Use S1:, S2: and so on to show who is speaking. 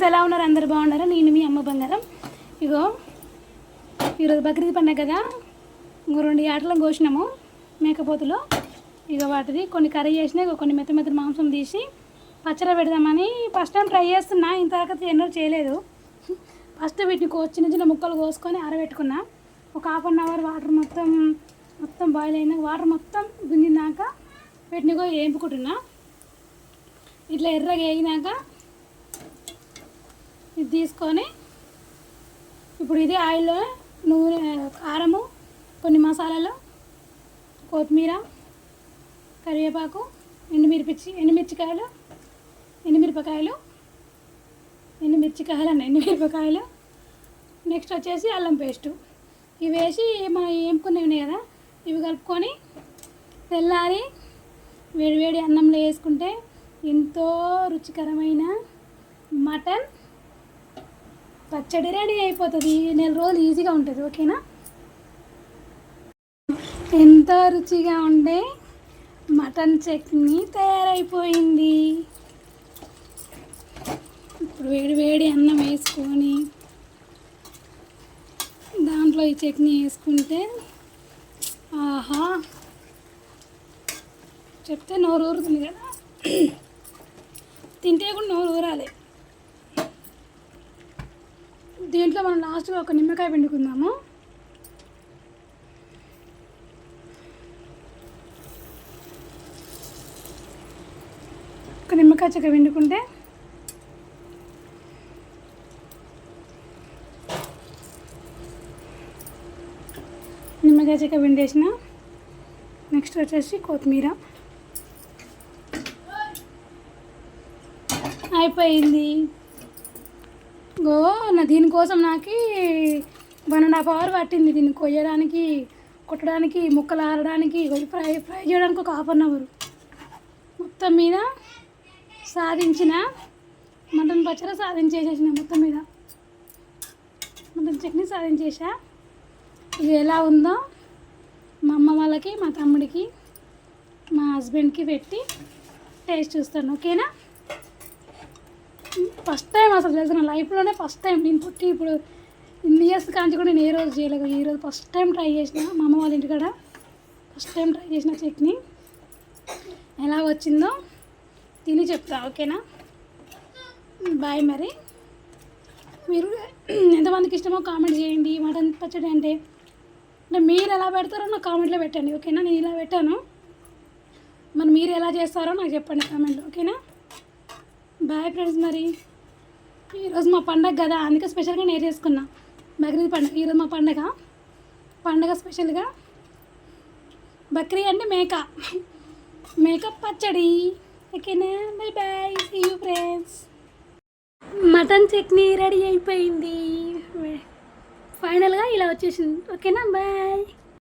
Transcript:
S1: Friends ఎలా ఉన్నారు? అందరు బాగున్నారా? నేను మీ అమ్మ బంగారం. ఇగో ఈరోజు బక్రీద్ పండుగ కదా. ఇంకో రెండు ఆటలను కోసినాము మేకపోతులు. ఇక వాటిది కొన్ని కర్రీ చేసినా ఇక కొన్ని మెత్త మెత్త మాంసం తీసి పచ్చడి పెడదామని ఫస్ట్ టైం ట్రై చేస్తున్నా. ఇంతవరకు ఎన్నో చేయలేదు. ఫస్ట్ వీటిని కో చిన్న చిన్న ముక్కలు కోసుకొని ఆరబెట్టుకున్నా. ఒక హాఫ్ అన్ అవర్ వాటర్ మొత్తం మొత్తం బాయిల్ అయినా వాటర్ మొత్తం గుంజినాక వీటిని కూడా వేపుకుంటున్నా ఇట్లా ఎర్రగా వేగినాక తీసుకొని ఇప్పుడు ఇది ఆయిల్లో నూనె కారము కొన్ని మసాలాలు కొత్తిమీర కరివేపాకు ఎండుమిర్పిచ్చి ఎండుమిర్చికాయలు ఎండుమిరపకాయలు ఎండుమిర్చికాయలు అన్న ఎండుమిరపకాయలు. నెక్స్ట్ వచ్చేసి అల్లం పేస్టు. ఇవి వేసి మనం వేపుకునేవి కదా ఇవి కలుపుకొని తెల్లారి వేడివేడి అన్నంలో వేసుకుంటే ఎంతో రుచికరమైన మటన్ పచ్చడి రెడీ అయిపోతుంది. నెల రోజులు ఈజీగా ఉంటుంది ఓకేనా? ఎంతో రుచిగా ఉండే మటన్ చట్నీ తయారైపోయింది. ఇప్పుడు వేడి వేడి అన్నం వేసుకొని దాంట్లో ఈ చట్నీ వేసుకుంటే ఆహా! చెప్తే నోరు ఊరుతుంది కదా. తింటే కూడా నోరు ఊరాలి. దీంట్లో మనం లాస్ట్గా ఒక నిమ్మకాయ పిండుకుందాము. ఒక నిమ్మకాయ చెక్క పిండుకుంటే నిమ్మకాయ చెక్క పిండేసిన. నెక్స్ట్ వచ్చేసి కొత్తిమీర. అయిపోయింది. గో నా దీనికోసం నాకు వన్ అండ్ హాఫ్ అవర్ పట్టింది దీన్ని కొయ్యడానికి కుట్టడానికి ముక్కలు ఆరడానికి ఫ్రై ఫ్రై చేయడానికి ఒక హాఫ్ అన్ అవర్. మొత్తం మీద సాధించిన మటన్ పచ్చడి సాధించేసేసిన మొత్తం మీద. మటన్ చట్నీ సాధించేసా. ఇది ఎలా ఉందో మా అమ్మ వాళ్ళకి మా తమ్ముడికి మా హస్బెండ్కి పెట్టి టేస్ట్ చూస్తాను. ఓకేనా? ఫస్ట్ టైం అసలు తెలుసు నా లైఫ్లోనే ఫస్ట్ టైం నేను పుట్టి ఇప్పుడు ఇన్ని ఇయర్స్ కాంచి కూడా నేను ఏ రోజు చేయలేదు. ఈ రోజు ఫస్ట్ టైం ట్రై చేసిన మా అమ్మ వాళ్ళ ఇంటికాడ. ఫస్ట్ టైం ట్రై చేసిన చట్నీ. ఎలా వచ్చిందో తిని చెప్తా ఓకేనా? బాయ్ మరి. మీరు ఎంతమందికి ఇష్టమో కామెంట్ చేయండి. మటన్ పచ్చడి అంటే అంటే మీరు ఎలా పెడతారో నాకు కామెంట్లో పెట్టండి ఓకేనా? నేను ఇలా పెట్టాను. మరి మీరు ఎలా చేస్తారో నాకు చెప్పండి కామెంట్లో ఓకేనా? బాయ్ ఫ్రెండ్స్ మరి. ఈరోజు మా పండగ కదా అందుకే స్పెషల్గా నేను చేసుకున్నా. బక్రీద్ పండగ. ఈరోజు మా పండగ. పండగ స్పెషల్గా బక్రీ అంటే మేక. మేకప్ పచ్చడి. ఓకేనా? Bye bye see you friends mutton chutney ready అయిపోయింది. ఫైనల్గా ఇలా వచ్చేసింది. ఓకేనా? బాయ్